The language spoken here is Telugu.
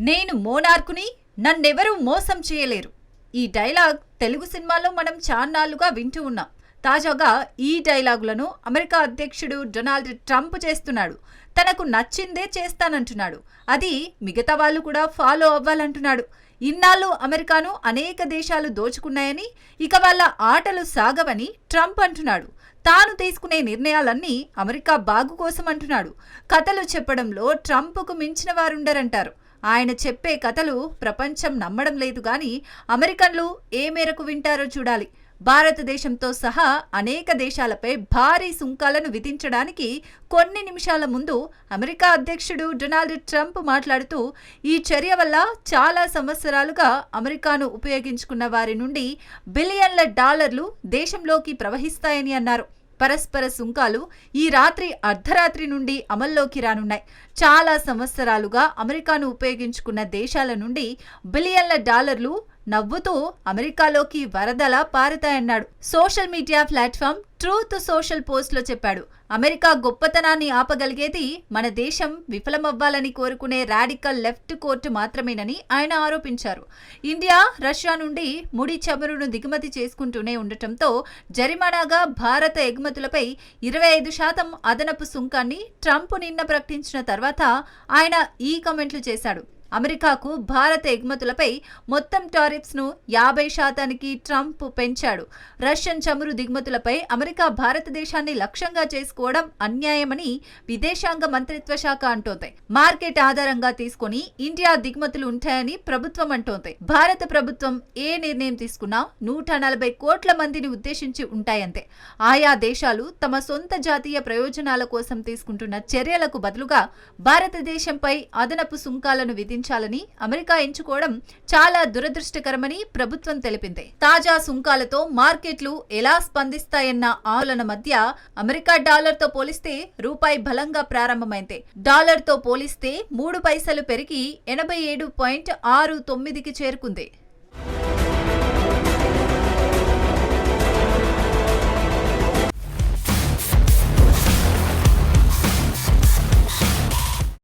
నేను మోనార్కుని నన్నెవరూ మోసం చేయలేరు. ఈ డైలాగ్ తెలుగు సినిమాలో మనం చాన్నాళ్ళుగా వింటూ ఉన్నాం. తాజాగా ఈ డైలాగులను అమెరికా అధ్యక్షుడు డొనాల్డ్ ట్రంప్ చేస్తున్నాడు. తనకు నచ్చిందే చేస్తానంటున్నాడు. అది మిగతా వాళ్ళు కూడా ఫాలో అవ్వాలంటున్నాడు. ఇన్నాళ్ళు అమెరికాను అనేక దేశాలు దోచుకున్నాయని ఇక వాళ్ళ ఆటలు సాగవని ట్రంప్ అంటున్నాడు. తాను తీసుకునే నిర్ణయాలన్నీ అమెరికా బాగు కోసం అంటున్నాడు. కథలు చెప్పడంలో ట్రంప్కు మించిన వారుండరంటారు. ఆయన చెప్పే కథలు ప్రపంచం నమ్మడం లేదు కానీ అమెరికన్లు ఏ మేరకు వింటారో చూడాలి. భారతదేశంతో సహా అనేక దేశాలపై భారీ సుంకాలను విధించడానికి కొన్ని నిమిషాల ముందు అమెరికా అధ్యక్షుడు డొనాల్డ్ ట్రంప్ మాట్లాడుతూ ఈ చర్య వల్ల చాలా సంవత్సరాలుగా అమెరికాను ఉపయోగించుకున్న వారి నుండి బిలియన్ల డాలర్లు దేశంలోకి ప్రవహిస్తాయని అన్నారు. పరస్పర సుంకాలు ఈ రాత్రి అర్ధరాత్రి నుండి అమల్లోకి రానున్నాయి. చాలా సంవత్సరాలుగా అమెరికాను ఉపయోగించుకున్న దేశాల నుండి బిలియన్ల డాలర్లు నవ్వుతూ అమెరికాలోకి వరదలా పారుతాయన్నాడు. Social media platform Truth Social పోస్ట్లో చెప్పాడు అమెరికా గొప్పతనాన్ని ఆపగలిగేది మన దేశం విఫలమవ్వాలని కోరుకునే రాడికల్ లెఫ్ట్ కోర్టు మాత్రమేనని ఆయన ఆరోపించారు. ఇండియా రష్యా నుండి ముడి చమురును దిగుమతి చేసుకుంటూనే ఉండటంతో జరిమానాగా భారత ఎగుమతులపై ఇరవై ఐదు శాతం అదనపు సుంకాన్ని ట్రంప్ నిన్న ప్రకటించిన తర్వాత ఆయన ఈ కమెంట్లు చేశాడు. అమెరికాకు భారత ఎగుమతులపై మొత్తం టారిఫ్స్ను యాభై శాతానికి ట్రంప్ పెంచాడు. రష్యన్ చమురు దిగుమతులపై అమెరికా భారతదేశాన్ని లక్ష్యంగా చేసుకోవడం అన్యాయమని విదేశాంగ మంత్రిత్వ శాఖ అంటోంది. మార్కెట్ ఆధారంగా తీసుకొని ఇండియా దిగుమతులు ఉంటాయని ప్రభుత్వం అంటోంది. భారత ప్రభుత్వం ఏ నిర్ణయం తీసుకున్నా నూట నలభై కోట్ల మందిని ఉద్దేశించి ఉంటాయంతే. ఆయా దేశాలు తమ సొంత జాతీయ ప్రయోజనాల కోసం తీసుకుంటున్న చర్యలకు బదులుగా భారతదేశంపై అదనపు సుంకాలను చెల్లించాలని అమెరికా ఎంచుకోవడం చాలా దురదృష్టకరమని ప్రభుత్వం తెలిపింది. తాజా సుంకాలతో మార్కెట్లు ఎలా స్పందిస్తాయన్న ఆందోళన మధ్య అమెరికా డాలర్తో పోలిస్తే రూపాయి బలంగా ప్రారంభమైంది. డాలర్తో పోలిస్తే మూడు పైసలు పెరిగి ఎనభై ఏడు పాయింట్ ఆరు తొమ్మిదికి చేరుకుంది.